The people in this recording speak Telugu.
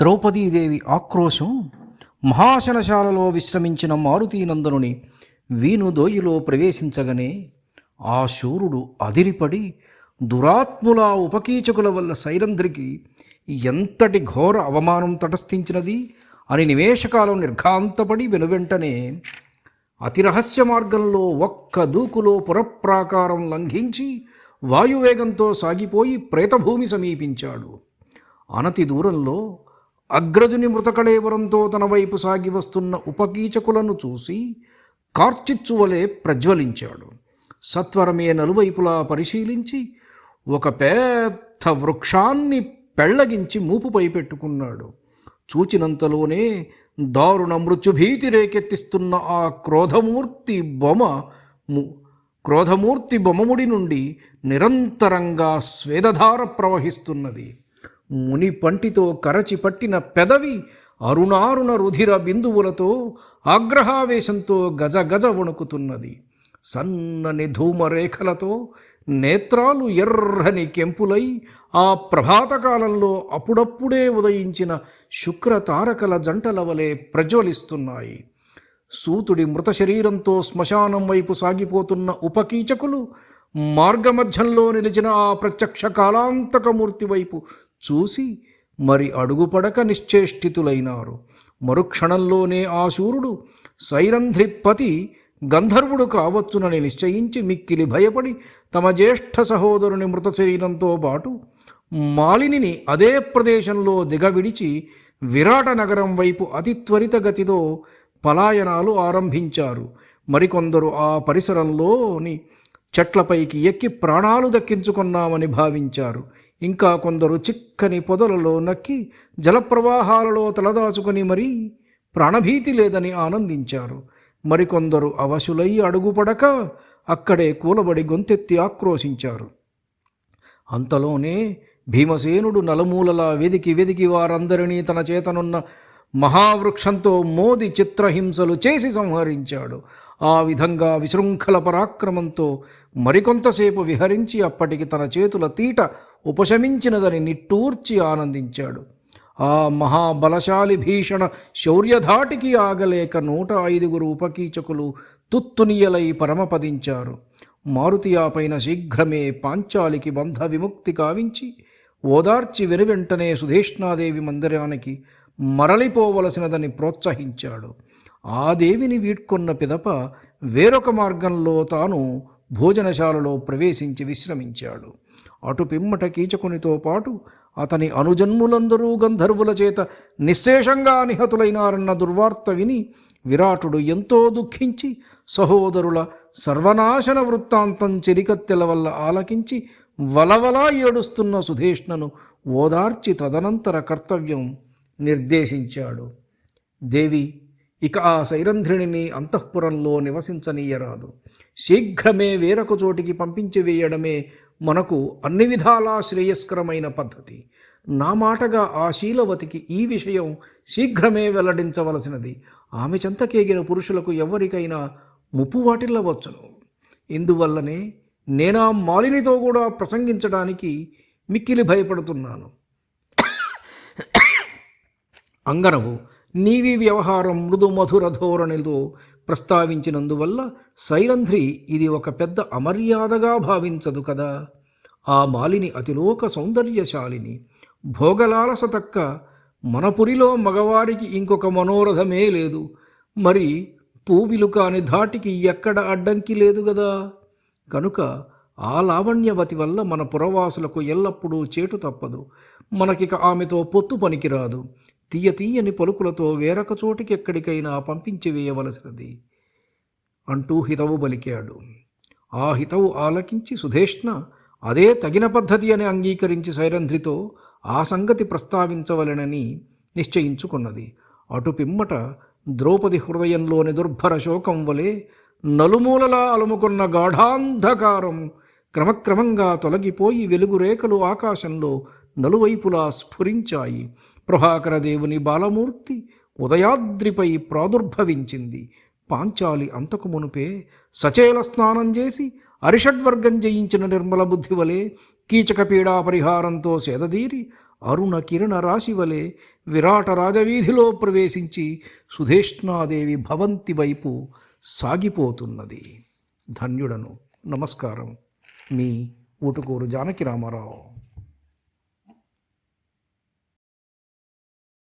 ద్రౌపదీదేవి ఆక్రోశం మహాశనశాలలో విశ్రమించిన మారుతీనందనుని వీణుదోయిలో ప్రవేశించగనే ఆ శూరుడు అదిరిపడి దురాత్ముల ఉపకీచకుల వల్ల సైరంధ్రికి ఎంతటి ఘోర అవమానం తటస్థించినది అని నిమేషకాలం నిర్ఘాంతపడి వెనువెంటనే అతి రహస్య మార్గంలో ఒక్క దూకులో పురప్రాకారం లంఘించి వాయువేగంతో సాగిపోయి ప్రేతభూమి సమీపించాడు. అనతి దూరంలో అగ్రజుని మృతకళేవరంతో తన వైపు సాగి వస్తున్న ఉపకీచకులను చూసి కార్చిచ్చువలే ప్రజ్వలించాడు. సత్వరమే నలువైపులా పరిశీలించి ఒక పెద్ద వృక్షాన్ని పెళ్ళగించి మూపుపై పెట్టుకున్నాడు. చూచినంతలోనే దారుణ మృత్యుభీతి రేకెత్తిస్తున్న ఆ క్రోధమూర్తి బొమ ము- క్రోధమూర్తి బొమ్మముడి నుండి నిరంతరంగా స్వేదధార ప్రవహిస్తున్నది. ముని పంటితో కరచి పట్టిన పెదవి అరుణారుణ రుధిర బిందువులతో ఆగ్రహావేశంతో గజ గజ వణుకుతున్నది. సన్నని ధూమరేఖలతో నేత్రాలు ఎర్రని కెంపులై ఆ ప్రభాతకాలంలో అప్పుడప్పుడే ఉదయించిన శుక్ర తారకల జంటల వలె ప్రజ్వలిస్తున్నాయి. సూతుడి మృత శరీరంతో శ్మశానం వైపు సాగిపోతున్న ఉపకీచకులు మార్గమధ్యంలో నిలిచిన ఆ ప్రత్యక్ష కాలాంతకమూర్తి వైపు చూసి మరి అడుగుపడక నిశ్చేష్టితులైనారు. మరుక్షణంలోనే ఆ శూరుడు సైరంధ్రిపతి గంధర్వుడు కావచ్చునని నిశ్చయించి మిక్కిలి భయపడి తమ జ్యేష్ఠ సహోదరుని మృత శరీరంతో పాటు మాలినిని అదే ప్రదేశంలో దిగవిడిచి విరాట నగరం వైపు అతి త్వరితగతితో పలాయనాలు ఆరంభించారు. మరికొందరు ఆ పరిసరంలోని చెట్లపైకి ఎక్కి ప్రాణాలు దక్కించుకున్నామని భావించారు. ఇంకా కొందరు చిక్కని పొదలలో నక్కి జలప్రవాహాలలో తలదాచుకొని మరీ ప్రాణభీతి లేదని ఆనందించారు. మరికొందరు అవశులై అడుగుపడక అక్కడే కూలబడి గొంతెత్తి ఆక్రోశించారు. అంతలోనే భీమసేనుడు నలుమూలలా వెదికి వెదికి వారందరినీ తన చేతనున్న మహావృక్షంతో మోది చిత్రహింసలు చేసి సంహరించాడు. ఆ విధంగా విశృంఖల పరాక్రమంతో మరికొంతసేపు విహరించి అప్పటికి తన చేతుల తీట ఉపశమించినదని నిట్టూర్చి ఆనందించాడు. ఆ మహాబలశాలి భీషణ శౌర్యధాటికి ఆగలేక నూట ఐదుగురు ఉపకీచకులు తుత్తునియలై పరమపదించారు. మారుతి ఆ పైన శీఘ్రమే పాంచాలికి బంధ విముక్తి కావించి ఓదార్చి వెనువెంటనే సుధేష్ణాదేవి మందిరానికి మరలిపోవలసినదని ప్రోత్సహించాడు. ఆ దేవిని వీడ్కొన్న పిదప వేరొక మార్గంలో తాను భోజనశాలలో ప్రవేశించి విశ్రమించాడు. అటు పిమ్మట కీచకునితో పాటు అతని అనుజన్ములందరూ గంధర్వుల చేత నిశ్శేషంగా నిహతులైనారన్న దుర్వార్త విని విరాటుడు ఎంతో దుఃఖించి సహోదరుల సర్వనాశన వృత్తాంతం చెరికత్తెల వల్ల ఆలకించి వలవలా ఏడుస్తున్న సుధేష్ణను ఓదార్చి తదనంతర కర్తవ్యం నిర్దేశించాడు. దేవి ఇక ఆ సైరంధ్రిణిని అంతఃపురంలో నివసించనీయరాదు. శీఘ్రమే వేరొక చోటికి పంపించి వేయడమే మనకు అన్ని విధాలా శ్రేయస్కరమైన పద్ధతి. నా మాటగా ఆ శీలవతికి ఈ విషయం శీఘ్రమే వెల్లడించవలసినది. ఆమె చెంతకేగిన పురుషులకు ఎవరికైనా ముప్పు వాటిల్లవచ్చును ఇందువల్లనే నేనా మాలినితో కూడా ప్రసంగించడానికి మిక్కిలి భయపడుతున్నాను. అంగరవు నీవి వ్యవహారం మృదు మధుర ధోరణితో ప్రస్తావించినందువల్ల సైరంధ్రి ఇది ఒక పెద్ద అమర్యాదగా భావించదు కదా. ఆ మాలిని అతిలోక సౌందర్యశాలిని. భోగలాలస తక్క మనపురిలో మగవారికి ఇంకొక మనోరథమే లేదు. మరి పూవిలు కాని ధాటికి ఎక్కడ అడ్డంకి లేదు గదా? కనుక ఆ లావణ్యవతి వల్ల మన పురవాసులకు ఎల్లప్పుడూ చేటు తప్పదు. మనకిక ఆమెతో పొత్తు పనికిరాదు. తీయ తీయని పలుకులతో వేరొక చోటికి ఎక్కడికైనా పంపించి వేయవలసినది. అంటూ హితవు బలికాడు. ఆ హితవు ఆలకించి సుధేష్ణ అదే తగిన పద్ధతి అని అంగీకరించి సైరంధ్రితో ఆ సంగతి ప్రస్తావించవలెనని నిశ్చయించుకున్నది. అటు పిమ్మట ద్రౌపది హృదయంలోని దుర్భర శోకం వలె నలుమూలలా అలుముకున్న గాఢాంధకారం క్రమక్రమంగా తొలగిపోయి వెలుగు రేఖలు ఆకాశంలో నలువైపులా స్ఫురించాయి. ప్రభాకర దేవుని బాలమూర్తి ఉదయాద్రిపై ప్రాదుర్భవించింది. పాంచాలి అంతకు మునుపే సచేల స్నానం చేసి అరిషడ్వర్గం జయించిన నిర్మల బుద్ధి వలె కీచక పీడా పరిహారంతో సేదదీరి అరుణ కిరణ రాశి వలె విరాట రాజవీధిలో ప్రవేశించి సుధేష్ణాదేవి భవంతి వైపు సాగిపోతున్నది. ధన్యుడను. నమస్కారం. మీ ఊటుకూరు జానకి రామారావు.